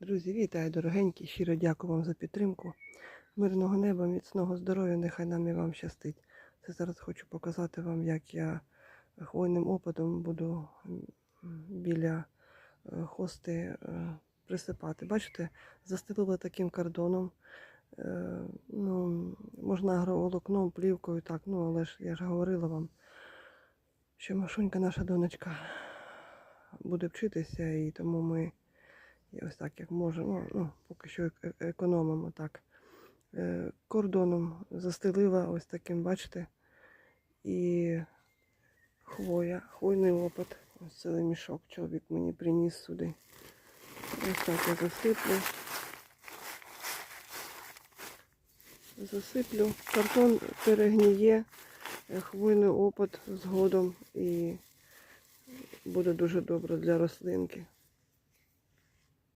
Друзі, вітаю, дорогенькі. Щиро дякую вам за підтримку. Мирного неба, міцного здоров'я, нехай нам і вам щастить. Це зараз хочу показати вам, як я хвойним опадом буду біля е, хости е, присипати. Бачите, застелила таким кордоном. Е, Ну, можна агроволокном, плівкою, так, ну але ж я ж говорила вам, що Машунька, наша донечка, буде вчитися, і тому ми і ось так як можемо, ну, поки що економимо так. Е, Кордоном застелила ось таким, бачите, і хвоя, хвойний опад. Ось цілий мішок чоловік мені приніс сюди. Ось так я засиплю. Засиплю. Картон перегніє, е, хвойний опад згодом і буде дуже добре для рослинки.